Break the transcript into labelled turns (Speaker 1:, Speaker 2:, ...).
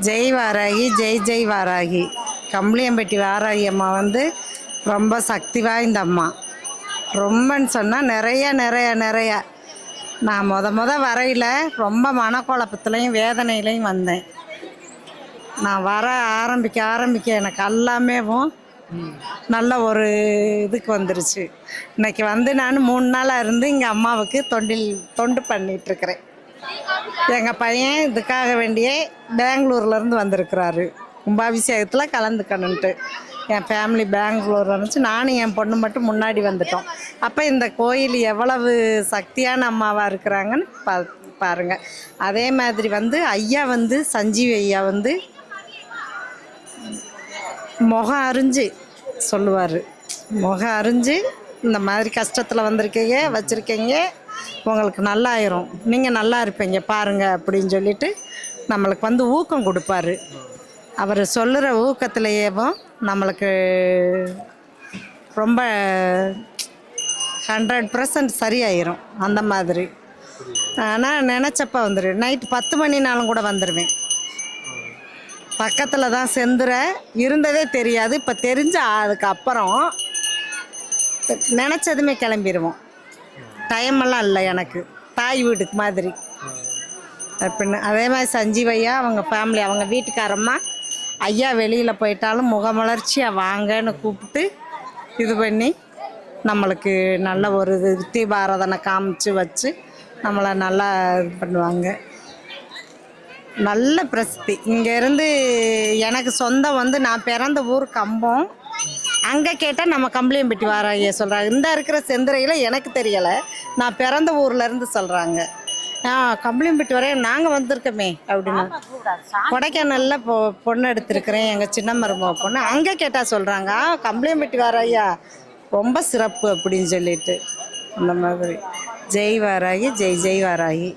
Speaker 1: ஜெய் வாராகி ஜெய் ஜெய் வாராகி. கம்பளியம்பட்டி வாராகி அம்மா வந்து ரொம்ப சக்தி வாய்ந்த அம்மா. ரொம்பன்னு சொன்னால் நிறைய நிறைய நிறைய. நான் முத முத வரையில் ரொம்ப மனக்குழப்பத்துலேயும் வேதனையிலையும் வந்தேன். நான் வர ஆரம்பிக்க ஆரம்பிக்க எனக்கு எல்லாமேவும் நல்ல ஒரு இதுக்கு வந்துருச்சு. இன்னைக்கு வந்து நான் மூணு நாளாக இருந்து இங்கே அம்மாவுக்கு தொண்டில் தொண்டு பண்ணிகிட்ருக்கிறேன் எங்கள் பையன் இதுக்காக வேண்டியே பெங்களூர்லேருந்து வந்திருக்கிறாரு. கும்பாபிஷேகத்தில் கலந்துக்கணுன்ட்டு என் ஃபேமிலி பெங்களூர் வந்துச்சு நானும் என் பொண்ணு மட்டும் முன்னாடி வந்துட்டோம். அப்போ இந்த கோயில் எவ்வளவு சக்தியான அம்மாவாக இருக்கிறாங்கன்னு பா பாருங்கள் அதே மாதிரி வந்து ஐயா வந்து சஞ்சீவ் ஐயா வந்து முகம் அறிஞ்சு சொல்லுவார். முகம் அறிஞ்சு இந்த மாதிரி கஷ்டத்தில் வந்திருக்கீங்க வச்சுருக்கீங்க. உங்களுக்கு நல்லாயிரும். நீங்கள் நல்லா இருப்பீங்க பாருங்கள் அப்படின்னு சொல்லிட்டு நம்மளுக்கு வந்து ஊக்கம் கொடுப்பாரு. அவர் சொல்லுற ஊக்கத்திலேயேவும் நம்மளுக்கு ரொம்ப ஹண்ட்ரட் பர்சன்ட் சரியாயிரும். அந்த மாதிரி. ஆனால் நினச்சப்ப வந்துடும் நைட்டு பத்து மணினாலும் கூட வந்துடுவேன் பக்கத்தில் தான் செந்துற இருந்ததே தெரியாது. இப்போ தெரிஞ்ச அதுக்கப்புறம் நினச்சதுமே கிளம்பிடுவோம் டைமெல்லாம் இல்லை எனக்கு. தாய் வீட்டுக்கு மாதிரி. அப்படின்னு அதே மாதிரி சஞ்சீவையா அவங்க ஃபேமிலி அவங்க வீட்டுக்காரம்மா ஐயா வெளியில் போயிட்டாலும் முகமலர்ச்சியாக வாங்கன்னு கூப்பிட்டு இது பண்ணி நம்மளுக்கு நல்ல ஒரு இது தீபாராதனை காமிச்சு வச்சு நம்மளை நல்லா இது பண்ணுவாங்க. நல்ல பிரசித்தி. இங்கேருந்து எனக்கு சொந்தம் வந்து நான் பிறந்த ஊர் கம்பம். அங்கே கேட்டால் நம்ம கம்பளியம்பட்டி வாராகிய சொல்கிறாங்க இந்த இருக்கிற செந்துறையில் எனக்கு தெரியலை. நான் பிறந்த ஊர்லேருந்து சொல்கிறாங்க ஆ கம்பளியம்பட்டி வரையும் நாங்கள் வந்திருக்கோமே அப்படின்னு. கொடைக்கானலில் பொ பொண்ணு எடுத்திருக்கிறேன். எங்கள் சின்ன மருமக பொண்ணு. அங்கே கேட்டால் சொல்கிறாங்க ஆ கம்பளியம்பட்டி வாராயா ரொம்ப சிறப்பு அப்படின்னு சொல்லிட்டு. அந்த மாதிரி. ஜெய் வாராகி ஜெய் ஜெய் வாராகி